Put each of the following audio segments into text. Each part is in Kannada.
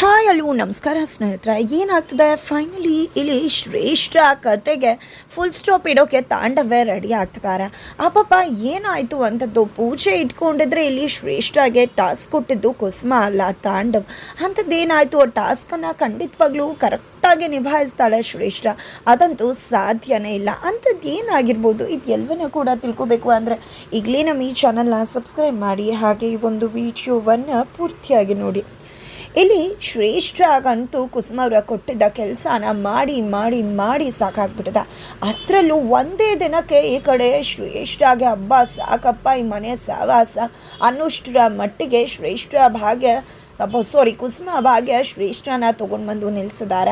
ಹಾಯ್ ಅಲ್ಲೂ, ನಮಸ್ಕಾರ ಸ್ನೇಹಿತರೆ. ಏನಾಗ್ತದೆ? ಫೈನಲಿ ಇಲ್ಲಿ ಶ್ರೇಷ್ಠ ಕತೆಗೆ ಫುಲ್ ಸ್ಟಾಪ್ ಇಡೋಕೆ ತಾಂಡವೇ ರೆಡಿ ಆಗ್ತಿದ್ದಾರೆ. ಆ ಪಾಪ ಏನಾಯಿತು ಅಂಥದ್ದು ಪೂಜೆ ಇಟ್ಕೊಂಡಿದ್ರೆ ಇಲ್ಲಿ ಶ್ರೇಷ್ಠಗೆ ಟಾಸ್ಕ್ ಕೊಟ್ಟಿದ್ದು ಕುಸುಮ ಅಲ್ಲ, ತಾಂಡವ್. ಅಂಥದ್ದೇನಾಯಿತು ಆ ಟಾಸ್ಕನ್ನು ಖಂಡಿತವಾಗ್ಲೂ ಕರೆಕ್ಟಾಗಿ ನಿಭಾಯಿಸ್ತಾಳೆ ಶ್ರೇಷ್ಠ. ಅದಂತೂ ಸಾಧ್ಯನೇ ಇಲ್ಲ. ಅಂಥದ್ದು ಏನಾಗಿರ್ಬೋದು? ಇದು ಎಲ್ಲವನ್ನೂ ಕೂಡ ತಿಳ್ಕೊಬೇಕು ಅಂದರೆ ಈಗಲೇ ನಮ್ಮ ಈ ಚಾನಲ್ನ ಸಬ್ಸ್ಕ್ರೈಬ್ ಮಾಡಿ. ಹಾಗೆ ಈ ಒಂದು ವಿಡಿಯೋವನ್ನು ಪೂರ್ತಿಯಾಗಿ ನೋಡಿ. ಇಲ್ಲಿ ಶ್ರೇಷ್ಠಗಂತೂ ಕುಸುಮ ಅವರ ಕೊಟ್ಟಿದ್ದ ಕೆಲಸನ ಮಾಡಿ ಮಾಡಿ ಮಾಡಿ ಸಾಕಾಗ್ಬಿಟ್ಟದ. ಅದರಲ್ಲೂ ಒಂದೇ ದಿನಕ್ಕೆ ಈ ಕಡೆ ಶ್ರೇಷ್ಠಗೆ ಹಬ್ಬ ಸಾಕಪ್ಪ, ಈ ಮನೆ ಸಹವಾಸ ಅನ್ನೋಷ್ಟರ ಮಟ್ಟಿಗೆ ಶ್ರೇಷ್ಠ ಭಾಗ್ಯ ಸಾರಿ ಕುಸುಮ ಭಾಗ್ಯ ಶ್ರೇಷ್ಠನ ತೊಗೊಂಡು ಬಂದು ನಿಲ್ಲಿಸಿದಾರ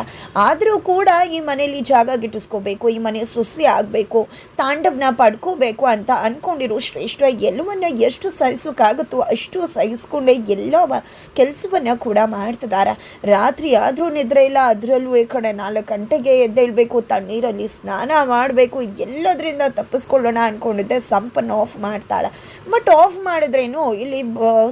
ಆದರೂ ಕೂಡ ಈ ಮನೇಲಿ ಜಾಗ ಗಿಟ್ಟಿಸ್ಕೋಬೇಕು, ಈ ಮನೆ ಸೊಸೆ ಆಗಬೇಕು, ತಾಂಡವನ ಪಡ್ಕೋಬೇಕು ಅಂತ ಅಂದ್ಕೊಂಡಿರೋ ಶ್ರೇಷ್ಠ ಎಲ್ಲವನ್ನ ಎಷ್ಟು ಸಹಿಸೋಕ್ಕಾಗುತ್ತೋ ಅಷ್ಟು ಸಹಿಸ್ಕೊಂಡೆ ಎಲ್ಲ ಕೆಲಸವನ್ನು ಕೂಡ ಮಾಡ್ತಿದ್ದಾರೆ ರಾತ್ರಿ ಆದರೂ ನಿದ್ರೆ ಇಲ್ಲ, ಅದರಲ್ಲೂ ಈ ಕಡೆ ನಾಲ್ಕು ಗಂಟೆಗೆ ಎದ್ದೇಳಬೇಕು, ತಣ್ಣೀರಲ್ಲಿ ಸ್ನಾನ ಮಾಡಬೇಕು, ಎಲ್ಲದರಿಂದ ತಪ್ಪಿಸ್ಕೊಳ್ಳೋಣ ಅಂದ್ಕೊಂಡಿದ್ದೆ ಸಂಪನ್ನು ಆಫ್ ಮಾಡ್ತಾಳೆ. ಬಟ್ ಆಫ್ ಮಾಡಿದ್ರೇನು, ಇಲ್ಲಿ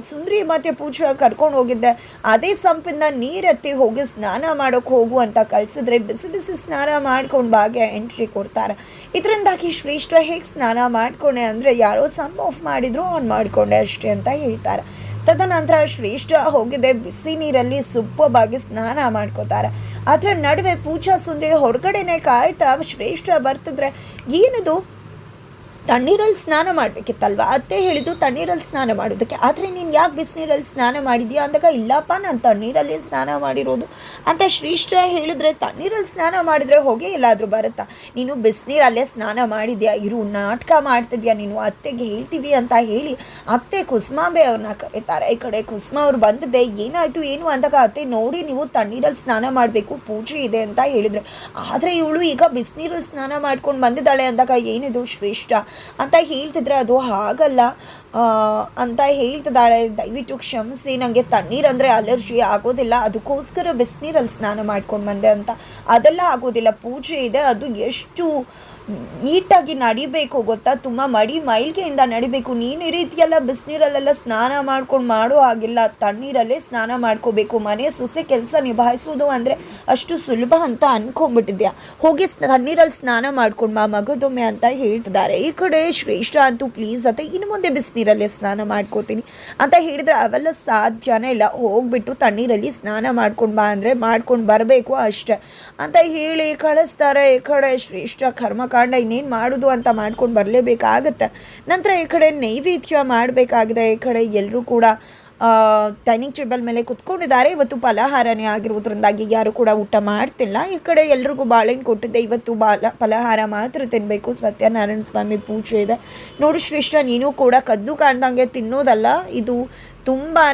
ಸುಂದ್ರಿ ಮತ್ತು ಪೂಜಾ ಕರ್ಕೊಂಡು ಹೋಗಿದ್ದೆ ಅದೇ ಸಂಪಿಂದ ನೀರೆತ್ತಿ ಹೋಗಿ ಸ್ನಾನ ಮಾಡೋಕೆ ಹೋಗು ಅಂತ ಕಳಿಸಿದ್ರೆ ಬಿಸಿ ಬಿಸಿ ಸ್ನಾನ ಮಾಡ್ಕೊಂಡು ಭಾಗ್ಯ ಎಂಟ್ರಿ ಕೊಡ್ತಾರೆ. ಇದರಿಂದಾಗಿ ಶ್ರೇಷ್ಠ ಹೇಗೆ ಸ್ನಾನ ಮಾಡ್ಕೊಂಡೆ ಅಂದರೆ ಯಾರೋ ಸಮ್ ಆಫ್ ಮಾಡಿದ್ರು ಆನ್ ಮಾಡಿಕೊಂಡೆ ಅಷ್ಟೇ ಅಂತ ಹೇಳ್ತಾರೆ. ತದನಂತರ ಶ್ರೇಷ್ಠ ಹೋಗಿದೆ ಬಿಸಿ ನೀರಲ್ಲಿ ಸುಪ್ಪವಾಗಿ ಸ್ನಾನ ಮಾಡ್ಕೋತಾರೆ. ಅದರ ನಡುವೆ ಪೂಜಾ ಸುಂದರಿ ಹೊರಗಡೆನೆ ಕಾಯ್ತಾ ಶ್ರೇಷ್ಠ ಬರ್ತಿದ್ರೆ, ಏನದು? ತಣ್ಣೀರಲ್ಲಿ ಸ್ನಾನ ಮಾಡಬೇಕಿತ್ತಲ್ವ? ಅತ್ತೆ ಹೇಳಿದ್ದು ತಣ್ಣೀರಲ್ಲಿ ಸ್ನಾನ ಮಾಡೋದಕ್ಕೆ. ಆದರೆ ನೀನು ಯಾಕೆ ಬಿಸಿನೀರಲ್ಲಿ ಸ್ನಾನ ಮಾಡಿದ್ಯಾ ಅಂದಾಗ, ಇಲ್ಲಪ್ಪ, ನಾನು ತಣ್ಣೀರಲ್ಲಿ ಸ್ನಾನ ಮಾಡಿರೋದು ಅಂತ ಶ್ರೀಷ್ಠ ಹೇಳಿದ್ರೆ, ತಣ್ಣೀರಲ್ಲಿ ಸ್ನಾನ ಮಾಡಿದ್ರೆ ಹೊಗೆ ಎಲ್ಲಾದರೂ ಬರುತ್ತಾ? ನೀನು ಬಿಸಿನೀರಲ್ಲೇ ಸ್ನಾನ ಮಾಡಿದ್ಯಾ? ಇರು, ನಾಟಕ ಮಾಡ್ತಿದ್ಯಾ ನೀನು? ಅತ್ತೆಗೆ ಹೇಳ್ತೀವಿ ಅಂತ ಹೇಳಿ ಅತ್ತೆ ಕುಸುಮಾಂಬೆ ಅವ್ರನ್ನ ಕರೀತಾರೆ. ಈ ಕಡೆ ಕುಸ್ಮಾ ಅವ್ರು ಬಂದಿದ್ದೆ ಏನಾಯಿತು, ಏನು ಅಂದಾಗ ಅತ್ತೆ, ನೋಡಿ ನೀವು ತಣ್ಣೀರಲ್ಲಿ ಸ್ನಾನ ಮಾಡಬೇಕು, ಪೂಜೆ ಇದೆ ಅಂತ ಹೇಳಿದರೆ. ಆದರೆ ಇವಳು ಈಗ ಬಿಸಿನೀರಲ್ಲಿ ಸ್ನಾನ ಮಾಡ್ಕೊಂಡು ಬಂದಿದ್ದಾಳೆ ಅಂದಾಗ ಏನಿದು ಶ್ರೇಷ್ಠ? ಅಂತ ಹೇಳ್ತಿದ್ರೆ ಅದು ಹಾಗಲ್ಲ. ಅಂತ ಹೇಳ್ತಿದ್ದಾಳೆ. ದಯವಿಟ್ಟು ಕ್ಷಮಿಸಿ. ನನಗೆ ತಣ್ಣೀರು ಅಂದರೆ ಅಲರ್ಜಿ ಆಗೋದಿಲ್ಲ. ಅದಕ್ಕೋಸ್ಕರ ಬಿಸಿನೀರಲ್ಲಿ ಸ್ನಾನ ಮಾಡ್ಕೊಂಡು ಬಂದೆ ಅಂತ. ಅದೆಲ್ಲ ಆಗೋದಿಲ್ಲ. ಪೂಜೆ ಇದೆ. ಅದು ಎಷ್ಟು ನೀಟಾಗಿ ನಡಿಬೇಕು ಗೊತ್ತಾ? ತುಂಬ ಮಡಿ ಮೈಲ್ಗೆಯಿಂದ ನಡಿಬೇಕು. ನೀನು ಈ ರೀತಿಯೆಲ್ಲ ಬಿಸಿನೀರಲ್ಲೆಲ್ಲ ಸ್ನಾನ ಮಾಡ್ಕೊಂಡು ಮಾಡೋ ಹಾಗಿಲ್ಲ. ತಣ್ಣೀರಲ್ಲೇ ಸ್ನಾನ ಮಾಡ್ಕೋಬೇಕು. ಮನೆ ಸೊಸೆ ಕೆಲಸ ನಿಭಾಯಿಸೋದು ಅಂದರೆ ಅಷ್ಟು ಸುಲಭ ಅಂತ ಅನ್ಕೊಂಡ್ಬಿಟ್ಟಿದ್ಯಾ? ಹೋಗಿ ತಣ್ಣೀರಲ್ಲಿ ಸ್ನಾನ ಮಾಡ್ಕೊಂಡು ಬಾ ಮಗದೊಮ್ಮೆ ಅಂತ ಹೇಳ್ತಿದ್ದಾರೆ. ಈ ಕಡೆ ಶ್ರೇಷ್ಠ ಅಂತೂ ಪ್ಲೀಸ್ ಅಂತ ಇನ್ನು ಮುಂದೆ ಬಿಸಿನೀರಲ್ಲೇ ಸ್ನಾನ ಮಾಡ್ಕೋತೀನಿ ಅಂತ ಹೇಳಿದ್ರೆ ಅವೆಲ್ಲ ಸಾಧ್ಯನೇ ಇಲ್ಲ. ಹೋಗ್ಬಿಟ್ಟು ತಣ್ಣೀರಲ್ಲಿ ಸ್ನಾನ ಮಾಡ್ಕೊಂಡು ಬಾ ಅಂದರೆ ಮಾಡ್ಕೊಂಡು ಬರಬೇಕು ಅಷ್ಟೆ. ಅಂತ ಹೇಳಿ ಕಳಿಸ್ತಾರೆ ಈ ಕಡೆ ಶ್ರೇಷ್ಠ ಕರ್ಮಕಾಂಡ ಇನ್ನೇನು ಮಾಡೋದು ಅಂತ ಮಾಡ್ಕೊಂಡು ಬರಲೇಬೇಕಾಗತ್ತೆ. ನಂತರ ಈ ಕಡೆ ನೈವೇದ್ಯ ಮಾಡಬೇಕಾಗಿದೆ. ಈ ಕಡೆ ಎಲ್ಲರೂ ಕೂಡ ಟೈನಿಂಗ್ ಟೇಬಲ್ ಮೇಲೆ ಕುತ್ಕೊಂಡಿದ್ದಾರೆ. ಇವತ್ತು ಫಲಹಾರನೇ ಆಗಿರೋದ್ರಿಂದಾಗಿ ಯಾರು ಕೂಡ ಊಟ ಮಾಡ್ತಿಲ್ಲ. ಈ ಕಡೆ ಎಲ್ರಿಗೂ ಬಾಳೆಹಣ್ಣು ಕೊಟ್ಟಿದ್ದೆ. ಇವತ್ತು ಬಾಲ, ಫಲಹಾರ ಮಾತ್ರ ತಿನ್ನಬೇಕು ಸತ್ಯನಾರಾಯಣ ಸ್ವಾಮಿ ಪೂಜೆ ಇದೆ. ನೋಡು ಶ್ರೇಷ್ಠ, ನೀನು ಕೂಡ ಕದ್ದು ಕಾಣ್ದಂಗೆ ತಿನ್ನೋದಲ್ಲ. ಇದು ತುಂಬಾ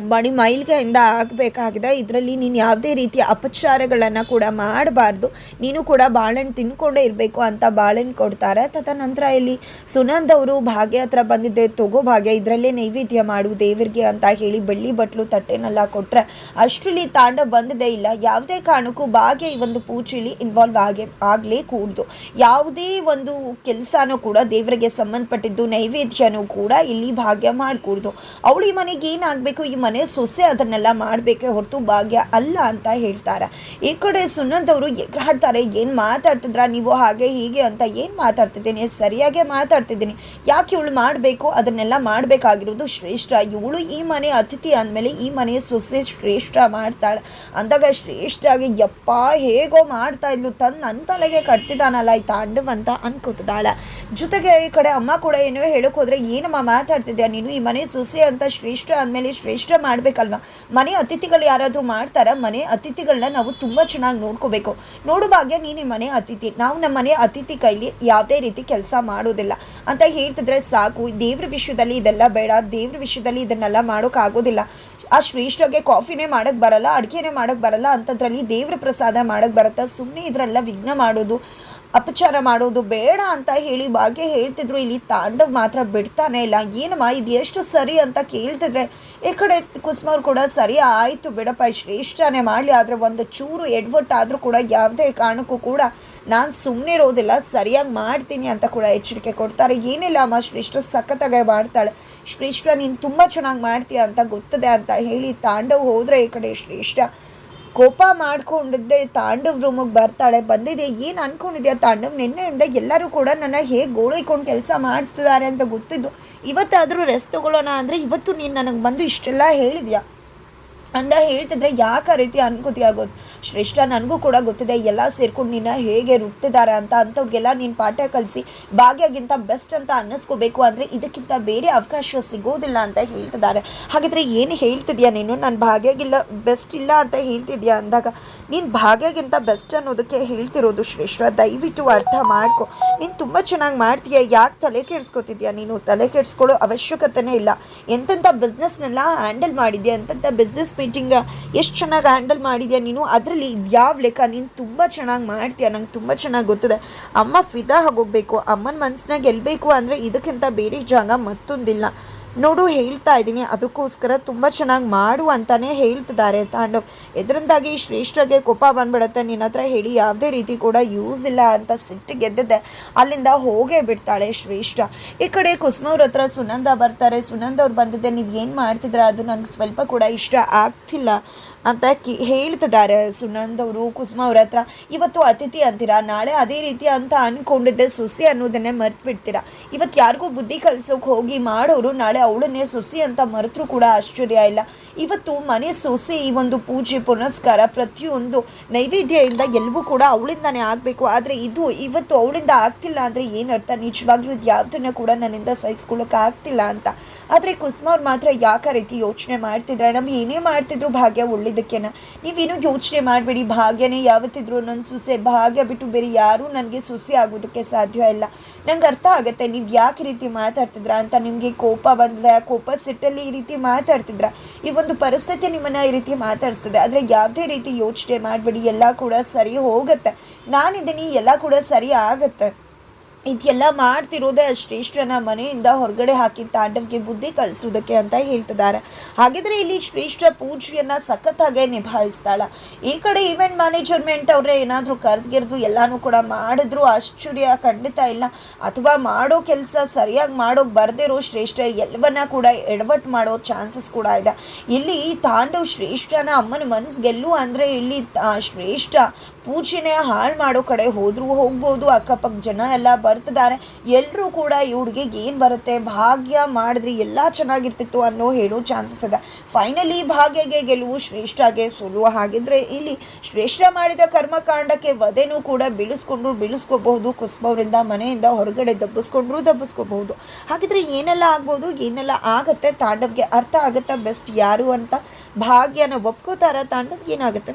ಬಡಿ ಮೈಲ್ಗೆಯಿಂದ ಆಗಬೇಕಾಗಿದೆ. ಇದರಲ್ಲಿ ನೀನು ಯಾವುದೇ ರೀತಿಯ ಅಪಚಾರಗಳನ್ನು ಕೂಡ ಮಾಡಬಾರ್ದು. ನೀನು ಕೂಡ ಬಾಳೆಹಣ್ಣು ತಿನ್ಕೊಂಡೇ ಇರಬೇಕು ಅಂತ ಬಾಳೆಹಣ್ಣು ಕೊಡ್ತಾರೆ. ತದನಂತರ ಇಲ್ಲಿ ಸುನಂದ್ ಅವರು ಭಾಗ್ಯ ಹತ್ರ ಬಂದಿದ್ದೆ, ತಗೋ ಭಾಗ್ಯ, ಇದರಲ್ಲೇ ನೈವೇದ್ಯ ಮಾಡು ದೇವರಿಗೆ ಅಂತ ಹೇಳಿ ಬೆಳ್ಳಿ ಬಟ್ಲು ತಟ್ಟೆನೆಲ್ಲ ಕೊಟ್ಟರೆ ಅಷ್ಟರಲ್ಲಿ ತಾಂಡ ಬಂದಿದೆ ಇಲ್ಲ. ಯಾವುದೇ ಕಾರಣಕ್ಕೂ ಭಾಗ್ಯ ಈ ಒಂದು ಪೂಜೆಯಲ್ಲಿ ಇನ್ವಾಲ್ವ್ ಆಗೇ, ಆಗಲೇ ಕೂಡ್ದು. ಯಾವುದೇ ಒಂದು ಕೆಲಸನೂ ಕೂಡ ದೇವರಿಗೆ ಸಂಬಂಧಪಟ್ಟಿದ್ದು ನೈವೇದ್ಯನೂ ಕೂಡ ಇಲ್ಲಿ ಭಾಗ್ಯ ಮಾಡಿಕೂಡ್ದು. ಅವಳು ಈ ಮನೆಗೆ ಏನಾಗಬೇಕು? ಈ ಮನೆ ಸೊಸೆ ಅದನ್ನೆಲ್ಲ ಮಾಡಬೇಕೆ ಹೊರತು ಭಾಗ್ಯ ಅಲ್ಲ ಅಂತ ಹೇಳ್ತಾರೆ. ಈ ಕಡೆ ಸುನಂತ್ ಅವರು ಎಗ್ರಾಡ್ತಾರೆ, ಏನು ಮಾತಾಡ್ತಿದ್ರ ನೀವು ಹಾಗೆ ಹೀಗೆ ಅಂತ ಏನು ಮಾತಾಡ್ತಿದ್ದೀನಿ? ಸರಿಯಾಗೆ ಮಾತಾಡ್ತಿದ್ದೀನಿ. ಯಾಕೆ ಇವಳು ಮಾಡಬೇಕು? ಅದನ್ನೆಲ್ಲ ಮಾಡಬೇಕಾಗಿರೋದು ಶ್ರೇಷ್ಠ. ಇವಳು ಈ ಮನೆ ಅತಿಥಿ ಅಂದಮೇಲೆ ಈ ಮನೆ ಸೊಸೆ ಶ್ರೇಷ್ಠ ಮಾಡ್ತಾಳೆ. ಅಂದಾಗ ಶ್ರೇಷ್ಠಾಗಿ, ಯಪ್ಪ, ಹೇಗೋ ಮಾಡ್ತಾ ಇದ್ಲು. ತನ್ನ ನನ್ನ ತಲೆಗೆ ಕಟ್ತಿದ್ದಾನಲ್ಲ ಈ ತಾಂಡವಂತ ಅನ್ಕೋತಿದ್ದಾಳೆ. ಜೊತೆಗೆ ಈ ಕಡೆ ಅಮ್ಮ ಕೂಡ ಏನೋ ಹೇಳೋಕೆ ಹೋದ್ರೆ, ಏನಮ್ಮ ಮಾತಾಡ್ತಿದ್ಯಾ ನೀನು? ಈ ಮನೆ ಸೊಸೆ ಅಂತ ಶ್ರೇಷ್ಠ ಅಂದಮೇಲೆ ಶ್ರೇಷ್ಠ ಮಾಡ್ಬೇಕಲ್ವಾ? ಮನೆ ಅತಿಥಿಗಳು ಯಾರಾದರೂ ಮಾಡ್ತಾರ? ಮನೆ ಅತಿಥಿಗಳನ್ನ ನಾವು ತುಂಬ ಚೆನ್ನಾಗಿ ನೋಡ್ಕೋಬೇಕು. ನೋಡು ಭಾಗ್ಯ ನೀನು ಮನೆ ಅತಿಥಿ. ನಾವು ನಮ್ಮ ಮನೆ ಅತಿಥಿ ಕೈಲಿ ಯಾವುದೇ ರೀತಿ ಕೆಲಸ ಮಾಡೋದಿಲ್ಲ. ಅಂತ ಹೇಳ್ತಿದ್ರೆ ಸಾಕು. ದೇವ್ರ ವಿಷಯದಲ್ಲಿ ಇದೆಲ್ಲ ಬೇಡ. ದೇವ್ರ ವಿಷಯದಲ್ಲಿ ಇದನ್ನೆಲ್ಲ ಮಾಡೋಕ್ಕಾಗೋದಿಲ್ಲ ಆ ಶ್ರೇಷ್ಠಗೆ ಕಾಫಿನೇ ಮಾಡೋಕ್ಕೆ ಬರಲ್ಲ, ಅಡುಗೆನೇ ಮಾಡೋಕ್ಕೆ ಬರಲ್ಲ ಅಂಥದ್ರಲ್ಲಿ ದೇವ್ರ ಪ್ರಸಾದ ಮಾಡೋಕ್ಕೆ ಬರುತ್ತಾ? ಸುಮ್ಮನೆ ಇದರೆಲ್ಲ ವಿಘ್ನ ಮಾಡೋದು. ಅಪಚಾರ ಮಾಡೋದು ಬೇಡ ಅಂತ ಹೇಳಿ ಭಾಗ್ಯ ಹೇಳ್ತಿದ್ರು. ಇಲ್ಲಿ ತಾಂಡವ್ ಮಾತ್ರ ಬಿಡ್ತಾನೆ ಇಲ್ಲ. ಏನಮ್ಮ ಇದು ಎಷ್ಟು ಸರಿ ಅಂತ ಕೇಳ್ತಿದ್ರೆ ಈ ಕಡೆ ಕುಸ್ಮವ್ರು ಕೂಡ ಸರಿ ಆಯಿತು ಬಿಡಪ್ಪ ಶ್ರೇಷ್ಠನೇ ಮಾಡಲಿ. ಆದರೆ ಒಂದು ಚೂರು ಎಡ್ವಟ್ಟಾದರೂ ಕೂಡ ಯಾವುದೇ ಕಾರಣಕ್ಕೂ ಕೂಡ ನಾನು ಸುಮ್ಮನೆ ಇರೋದಿಲ್ಲ, ಸರಿಯಾಗಿ ಮಾಡ್ತೀನಿ ಅಂತ ಕೂಡ ಎಚ್ಚರಿಕೆ ಕೊಡ್ತಾರೆ. ಏನಿಲ್ಲ ಅಮ್ಮ, ಶ್ರೇಷ್ಠ ಸಖತ್ತಾಗೆ ಮಾಡ್ತಾಳೆ. ಶ್ರೇಷ್ಠ, ನೀನು ತುಂಬ ಚೆನ್ನಾಗಿ ಮಾಡ್ತೀಯ ಅಂತ ಗೊತ್ತದೆ ಅಂತ ಹೇಳಿ ತಾಂಡವ್ ಹೋದರೆ ಈ ಕಡೆ ಶ್ರೇಷ್ಠ ಕೋಪ ಮಾಡ್ಕೊಂಡಿದ್ದೆ, ತಾಂಡವ್ ರೂಮಿಗೆ ಬರ್ತಾಳೆ, ಬಂದಿದೆ, ಏನು ಅನ್ಕೊಂಡಿದ್ಯಾ ತಾಂಡವ್? ನಿನ್ನೆಯಿಂದ ಎಲ್ಲರೂ ಕೂಡ ನನ್ನ ಹೇಗೆ ಗೋಳಿಕೊಂಡು ಕೆಲಸ ಮಾಡಿಸ್ತಿದ್ದಾರೆ ಅಂತ ಗೊತ್ತಿದ್ದು. ಇವತ್ತಾದರೂ ರೆಸ್ಟ್ ತೊಗೊಳ್ಳೋಣ ಅಂದರೆ ಇವತ್ತು ನೀನು ನನಗೆ ಬಂದು ಇಷ್ಟೆಲ್ಲ ಹೇಳಿದ್ಯಾ? ಅಂದ ಹೇಳ್ತಿದ್ರೆ ಯಾಕೆ ಆ ರೀತಿ ಅನುಭೂತಿ ಆಗೋದು? ಶ್ರೇಷ್ಠ ನನಗೂ ಕೂಡ ಗೊತ್ತಿದೆ, ಎಲ್ಲ ಸೇರ್ಕೊಂಡು ನಿನ್ನ ಹೇಗೆ ರುಟ್ಟಿದ್ದಾರೆ ಅಂತ ಅಂಥವ್ರಿಗೆಲ್ಲ ನೀನು ಪಾಠ ಕಲಿಸಿ ಭಾಗ್ಯಗಿಂತ ಬೆಸ್ಟ್ ಅಂತ ಅನ್ನಿಸ್ಕೋಬೇಕು ಅಂದರೆ ಇದಕ್ಕಿಂತ ಬೇರೆ ಅವಕಾಶ ಸಿಗೋದಿಲ್ಲ ಅಂತ ಹೇಳ್ತಿದ್ದಾರೆ ಹಾಗಿದ್ರೆ ಏನು ಹೇಳ್ತಿದ್ಯಾ ನೀನು? ನಾನು ಭಾಗ್ಯಗಿಲ್ಲ ಬೆಸ್ಟ್ ಇಲ್ಲ ಅಂತ ಹೇಳ್ತಿದ್ಯಾ ಅಂದಾಗ? ನೀನು ಭಾಗ್ಯಗಿಂತ ಬೆಸ್ಟ್ ಅನ್ನೋದಕ್ಕೆ ಹೇಳ್ತಿರೋದು ಶ್ರೇಷ್ಠ, ದಯವಿಟ್ಟು ಅರ್ಥ ಮಾಡ್ಕೊ. ನೀನು ತುಂಬ ಚೆನ್ನಾಗಿ ಮಾಡ್ತೀಯ, ಯಾಕೆ ತಲೆ ಕೆಡಿಸ್ಕೊತಿದ್ಯಾ ನೀನು? ತಲೆ ಕೆಡಿಸ್ಕೊಳ್ಳೋ ಅವಶ್ಯಕತೆನೇ ಇಲ್ಲ. ಎಂತೆಂಥ ಬಿಸ್ನೆಸ್ನೆಲ್ಲ ಹ್ಯಾಂಡಲ್ ಮಾಡಿದ್ಯಾ? ಎಂತೆಂಥ ಬಿಸ್ನೆಸ್ ಮೀಟಿಂಗ್ ಎಷ್ಟು ಚೆನ್ನಾಗಿ ಹ್ಯಾಂಡಲ್ ಮಾಡಿದ್ಯಾ ನೀನು? ಅದರಲ್ಲಿ ಯಾವ ಲೆಕ್ಕ? ನೀನು ತುಂಬ ಚೆನ್ನಾಗಿ ಮಾಡ್ತೀಯ? ನಂಗೆ ತುಂಬ ಚೆನ್ನಾಗಿ ಗೊತ್ತಿದೆ. ಅಮ್ಮ ಫಿದಾ ಆಗೋಗ್ಬೇಕು ಅಮ್ಮನ ಮನಸ್ಸನ್ನ ಗೆಲ್ಲಬೇಕು ಅಂದರೆ ಇದಕ್ಕಿಂತ ಬೇರೆ ಜಾಗ ಮತ್ತೊಂದಿಲ್ಲ. ನೋಡು, ಹೇಳ್ತಾ ಇದ್ದೀನಿ. ಅದಕ್ಕೋಸ್ಕರ ತುಂಬ ಚೆನ್ನಾಗಿ ಮಾಡು ಅಂತಾನೆ ಹೇಳ್ತಿದ್ದಾರೆ ತಾಂಡವ್. ಇದರಿಂದಾಗಿ ಶ್ರೇಷ್ಠಗೆ ಕೋಪ ಬಂದ್ಬಿಡುತ್ತೆ. ನಿನ್ನ ಹತ್ರ ಹೇಳಿ ಯಾವುದೇ ರೀತಿ ಕೂಡ ಯೂಸ್ ಇಲ್ಲ ಅಂತ ಸಿಟ್ಟು ಗೆದ್ದಿದ್ದೆ. ಅಲ್ಲಿಂದ ಹೋಗೇ ಬಿಡ್ತಾಳೆ ಶ್ರೇಷ್ಠ. ಈ ಕಡೆ ಕುಸುಮವ್ರ ಹತ್ರ ಸುನಂದ ಬರ್ತಾರೆ. ಸುನಂದ ಅವ್ರು ಬಂದಿದ್ದೆ, ನೀವು ಏನು ಮಾಡ್ತಿದ್ರ ಅದು ನನಗೆ ಸ್ವಲ್ಪ ಕೂಡ ಇಷ್ಟ ಆಗ್ತಿಲ್ಲ. ಅಂತ ಕಿ, ಹೇಳ್ತಿದ್ದಾರೆ. ಸುನಂದ್ ಅವರು, ಕುಸುಮ ಅವ್ರ ಹತ್ರ. ಇವತ್ತು ಅತಿಥಿ ಅಂತೀರಾ? ನಾಳೆ ಅದೇ ರೀತಿ ಅಂತ ಅಂದ್ಕೊಂಡಿದ್ದೆ ಸೊಸಿ ಅನ್ನೋದನ್ನೇ ಮರ್ತು ಬಿಡ್ತೀರಾ ಇವತ್ತು ಯಾರಿಗೂ ಬುದ್ಧಿ ಕಲ್ಸೋಕೆ ಹೋಗಿ ಮಾಡೋರು ನಾಳೆ ಅವಳನ್ನೇ ಸೊಸಿ ಅಂತ ಮರೆತರೂ ಕೂಡ ಆಶ್ಚರ್ಯ ಇಲ್ಲ. ಇವತ್ತು ಮನೆ ಸೊಸೆ ಈ ಒಂದು ಪೂಜೆ, ಪುನಸ್ಕಾರ ಪ್ರತಿಯೊಂದು ನೈವೇದ್ಯದಿಂದ ಎಲ್ಲವೂ ಕೂಡ ಅವಳಿಂದಾನೇ ಆಗಬೇಕು. ಆದರೆ ಇದು ಇವತ್ತು ಅವಳಿಂದ ಆಗ್ತಿಲ್ಲ ಅಂದರೆ ಏನರ್ಥ? ನಿಜವಾಗ್ಲೂ ಇದು ಯಾವುದನ್ನ ಕೂಡ ನನ್ನಿಂದ ಸಹಿಸ್ಕೊಳ್ಳೋಕೆ ಆಗ್ತಿಲ್ಲ ಅಂತ. ಆದರೆ ಕುಸುಮ ಅವ್ರು ಮಾತ್ರ ಯಾಕೆ ರೀತಿ ಯೋಚನೆ ಮಾಡ್ತಿದ್ರೆ ನಮ್ಗೆ ಏನೇ ಮಾಡ್ತಿದ್ರು ಭಾಗ್ಯ ಒಳ್ಳೆದಕ್ಕೇನ ನೀವೇನು ಯೋಚನೆ ಮಾಡಬೇಡಿ, ಭಾಗ್ಯನೇ ಯಾವತ್ತಿದ್ರು ನನ್ನ ಸೊಸೆ, ಭಾಗ್ಯ ಬಿಟ್ಟು ಬೇರೆ ಯಾರೂ ನನಗೆ ಸೊಸೆ ಆಗೋದಕ್ಕೆ ಸಾಧ್ಯ ಇಲ್ಲ. ನಂಗೆ ಅರ್ಥ ಆಗುತ್ತೆ, ನೀವು ಯಾಕೆ ರೀತಿ ಮಾತಾಡ್ತಿದ್ರ ಅಂತ ನಿಮಗೆ ಕೋಪ ಬಂದಿದೆ, ಆ ಕೋಪ ಸಿಟ್ಟಲ್ಲಿ ಈ ರೀತಿ ಮಾತಾಡ್ತಿದ್ರ? ಈ ಒಂದು ಪರಿಸ್ಥಿತಿ ನಿಮ್ಮನ್ನು ಈ ರೀತಿ ಮಾತಾಡಿಸ್ತದೆ. ಆದರೆ ಯಾವುದೇ ರೀತಿ ಯೋಚನೆ ಮಾಡಬೇಡಿ, ಎಲ್ಲ ಕೂಡ ಸರಿ ಹೋಗುತ್ತೆ. ನಾನಿದ್ದೀನಿ, ಎಲ್ಲ ಕೂಡ ಸರಿ ಆಗುತ್ತೆ. ಇದೆಲ್ಲ ಮಾಡ್ತಿರೋದೇ ಶ್ರೇಷ್ಠನ ಮನೆಯಿಂದ ಹೊರಗಡೆ ಹಾಕಿ ತಾಂಡವ್ಗೆ ಬುದ್ಧಿ ಕಲಿಸೋದಕ್ಕೆ ಅಂತ ಹೇಳ್ತಿದ್ದಾರೆ. ಹಾಗಿದ್ರೆ ಇಲ್ಲಿ ಶ್ರೇಷ್ಠ ಪೂಜೆಯನ್ನು ಸಖತ್ತಾಗೆ ನಿಭಾಯಿಸ್ತಾಳ. ಈ ಕಡೆ ಈವೆಂಟ್ ಮ್ಯಾನೇಜರ್ಮೆಂಟ್ ಅವರೇ ಏನಾದರೂ ಕರೆದ್ಗಿರ್ದು ಎಲ್ಲನೂ ಕೂಡ ಮಾಡಿದ್ರು, ಆಶ್ಚರ್ಯ ಖಂಡಿತ ಇಲ್ಲ. ಅಥವಾ ಮಾಡೋ ಕೆಲಸ ಸರಿಯಾಗಿ ಮಾಡೋಕೆ ಬರ್ದಿರೋ ಶ್ರೇಷ್ಠ ಎಲ್ಲವನ್ನ ಕೂಡ ಎಡವಟ್ ಮಾಡೋ ಚಾನ್ಸಸ್ ಕೂಡ ಇದೆ. ಇಲ್ಲಿ ತಾಂಡವ್ ಶ್ರೇಷ್ಠನ ಅಮ್ಮನ ಮನಸ್ಸು ಗೆಲ್ಲು ಅಂದರೆ ಇಲ್ಲಿ ಶ್ರೇಷ್ಠ ಪೂಜೆನೇ ಹಾಳು ಮಾಡೋ ಕಡೆ ಹೋದರೂ ಹೋಗ್ಬೋದು, ಅಕ್ಕಪಕ್ಕ ಜನ ಎಲ್ಲ ಬರ್ತಿದ್ದಾರೆ. ಎಲ್ಲರೂ ಕೂಡ ಈ ಹುಡುಗಿಗೆ ಏನು ಬರುತ್ತೆ? ಭಾಗ್ಯ ಮಾಡಿದ್ರೆ ಎಲ್ಲ ಚೆನ್ನಾಗಿರ್ತಿತ್ತು ಅನ್ನೋ ಹೇಳೋ ಚಾನ್ಸಸ್ ಇದೆ. ಫೈನಲಿ ಭಾಗ್ಯಗೆ ಗೆಲುವು ಶ್ರೇಷ್ಠಗೆ ಸೋಲುವ ಹಾಗಿದ್ರೆ ಇಲ್ಲಿ ಶ್ರೇಷ್ಠ ಮಾಡಿದ ಕರ್ಮಕಾಂಡಕ್ಕೆ ವಧೆನೂ ಕೂಡ ಬೀಳಿಸ್ಕೊಂಡ್ರು, ಬೀಳಿಸ್ಕೋಬಹುದು. ಕುಸ್ಬವರಿಂದ ಮನೆಯಿಂದ ಹೊರಗಡೆ ದಬ್ಬಿಸ್ಕೊಂಡ್ರು, ದಬ್ಬಿಸ್ಕೋಬಹುದು. ಹಾಗಿದ್ರೆ ಏನೆಲ್ಲ ಆಗ್ಬೋದು? ಏನೆಲ್ಲ ಆಗತ್ತೆ? ತಾಂಡವ್ಗೆ ಅರ್ಥ ಆಗುತ್ತಾ ಬೆಸ್ಟ್ ಯಾರು ಅಂತ ಭಾಗ್ಯನ ಒಪ್ಕೋತಾರ? ತಾಂಡವ್ಗೆ ಏನಾಗುತ್ತೆ?